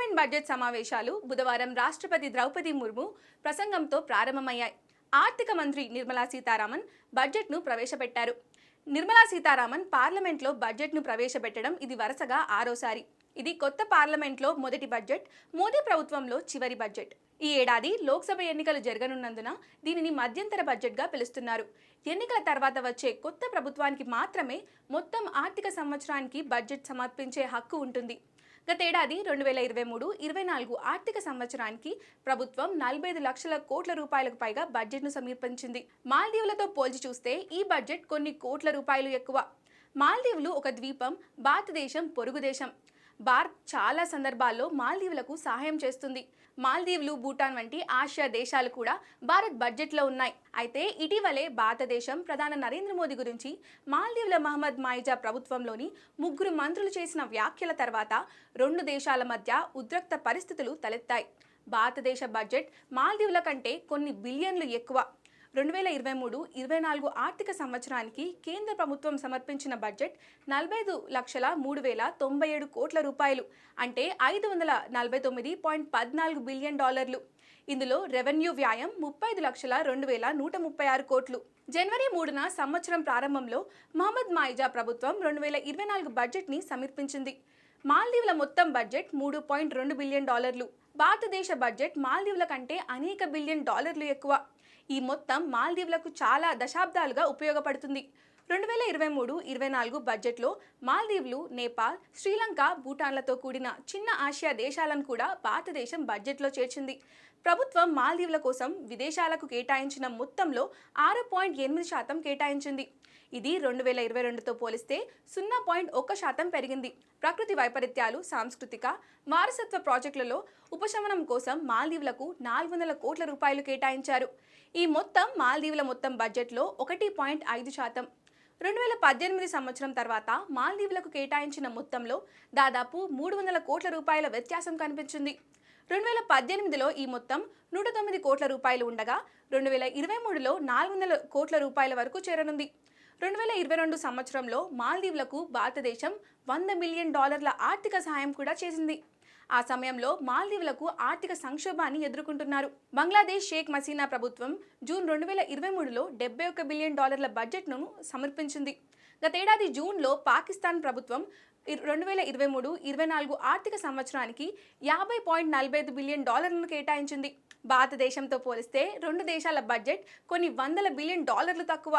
Parliament budget సమావేశాలు బుధవారం రాష్ట్రపతి ద్రౌపది ముర్ము ప్రసంగంతో ప్రారంభమయ్యాయి. ఆర్థిక మంత్రి నిర్మలా సీతారామన్ బడ్జెట్ను ప్రవేశపెట్టారు. నిర్మలా సీతారామన్ పార్లమెంట్లో బడ్జెట్ను ప్రవేశపెట్టడం ఇది వరుసగా ఆరోసారి. ఇది కొత్త పార్లమెంట్లో మొదటి బడ్జెట్ మోదీ ప్రభుత్వంలో చివరి బడ్జెట్. ఈ ఏడాది లోక్సభ ఎన్నికలు జరగనున్నందున దీనిని మధ్యంతర బడ్జెట్గా పిలుస్తున్నారు. ఎన్నికల తర్వాత వచ్చే కొత్త ప్రభుత్వానికి మాత్రమే మొత్తం ఆర్థిక సంవత్సరానికి బడ్జెట్ సమర్పించే హక్కు ఉంటుంది. గతేడాది రెండు వేల ఇరవై మూడు ఇరవై నాలుగు ఆర్థిక సంవత్సరానికి ప్రభుత్వం నలభై ఐదు లక్షల కోట్ల రూపాయలకు పైగా బడ్జెట్ను సమర్పించింది. మాల్దీవులతో పోల్చి చూస్తే ఈ బడ్జెట్ కొన్ని కోట్ల రూపాయలు ఎక్కువ. మాల్దీవులు ఒక ద్వీపం భారతదేశం పొరుగు దేశం. భారత్ చాలా సందర్భాల్లో మాల్దీవులకు సహాయం చేస్తుంది. మాల్దీవులు భూటాన్ వంటి ఆసియా దేశాలు కూడా భారత్ బడ్జెట్లో ఉన్నాయి. అయితే ఇటీవలే భారతదేశం ప్రధాని నరేంద్ర మోదీ గురించి మాల్దీవుల మహమ్మద్ మాయిజా ప్రభుత్వంలోని ముగ్గురు మంత్రులు చేసిన వ్యాఖ్యల తర్వాత రెండు దేశాల మధ్య ఉద్రక్త పరిస్థితులు తలెత్తాయి. భారతదేశ బడ్జెట్ మాల్దీవుల కంటే కొన్ని బిలియన్లు ఎక్కువ. రెండు వేల ఇరవై మూడు ఇరవై నాలుగు ఆర్థిక సంవత్సరానికి కేంద్ర ప్రభుత్వం సమర్పించిన బడ్జెట్ నలభై ఐదు లక్షల మూడు వేల తొంభై ఏడు కోట్ల రూపాయలు అంటే ఐదు వందల నలభై తొమ్మిది పాయింట్ పద్నాలుగు బిలియన్ డాలర్లు. ఇందులో రెవెన్యూ వ్యాయం ముప్పై ఐదు లక్షల రెండు వేల నూట ముప్పై ఆరు కోట్లు. జనవరి మూడున సంవత్సరం ప్రారంభంలో మహమ్మద్ మాయిజా ప్రభుత్వం రెండు వేల ఇరవై నాలుగు బడ్జెట్ని సమర్పించింది. మాల్దీవుల మొత్తం బడ్జెట్ మూడు పాయింట్ రెండు బిలియన్ డాలర్లు. భారతదేశ బడ్జెట్ మాల్దీవుల కంటే అనేక బిలియన్ డాలర్లు ఎక్కువ. ఈ మొత్తం మాల్దీవులకు చాలా దశాబ్దాలుగా ఉపయోగపడుతుంది. రెండు వేల ఇరవై మూడు ఇరవై నాలుగు బడ్జెట్లో మాల్దీవులు నేపాల్ శ్రీలంక భూటాన్లతో కూడిన చిన్న ఆసియా దేశాలను కూడా భారతదేశం బడ్జెట్లో చేర్చింది. ప్రభుత్వం మాల్దీవుల కోసం విదేశాలకు కేటాయించిన మొత్తంలో ఆరు పాయింట్ ఎనిమిది శాతం కేటాయించింది. ఇది రెండు వేల ఇరవై రెండుతో పోలిస్తే సున్నా పాయింట్ ఒక్క శాతం పెరిగింది. ప్రకృతి వైపరీత్యాలు సాంస్కృతిక వారసత్వ ప్రాజెక్టులలో ఉపశమనం కోసం మాల్దీవులకు నాలుగు వందల కోట్ల రూపాయలు కేటాయించారు. ఈ మొత్తం మాల్దీవుల మొత్తం బడ్జెట్లో ఒకటి పాయింట్ ఐదు శాతం. రెండు వేల పద్దెనిమిది సంవత్సరం తర్వాత మాల్దీవులకు కేటాయించిన మొత్తంలో దాదాపు మూడు వందల కోట్ల రూపాయల వ్యత్యాసం కనిపించింది. రెండు వేల పద్దెనిమిదిలో ఈ మొత్తం నూట తొమ్మిది కోట్ల రూపాయలు ఉండగా రెండు వేల ఇరవై మూడులో నాలుగు వందల కోట్ల రూపాయల వరకు చేరనుంది. రెండు వేల ఇరవై రెండు సంవత్సరంలో మాల్దీవులకు భారతదేశం వంద మిలియన్ డాలర్ల ఆర్థిక సహాయం కూడా చేసింది. ఆ సమయంలో మాల్దీవులకు ఆర్థిక సంక్షోభాన్ని ఎదుర్కొంటున్నారు. బంగ్లాదేశ్ షేక్ మసీనా ప్రభుత్వం జూన్ రెండు వేల ఇరవై మూడులో డెబ్బై ఒక్క బిలియన్ డాలర్ల బడ్జెట్ను సమర్పించింది. గతేడాది జూన్లో పాకిస్తాన్ ప్రభుత్వం రెండు వేల ఇరవై మూడు ఇరవై నాలుగు ఆర్థిక సంవత్సరానికి యాభై పాయింట్ నలభై ఐదు బిలియన్ డాలర్లను కేటాయించింది. భారతదేశంతో పోలిస్తే రెండు దేశాల బడ్జెట్ కొన్ని వందల బిలియన్ డాలర్లు తక్కువ.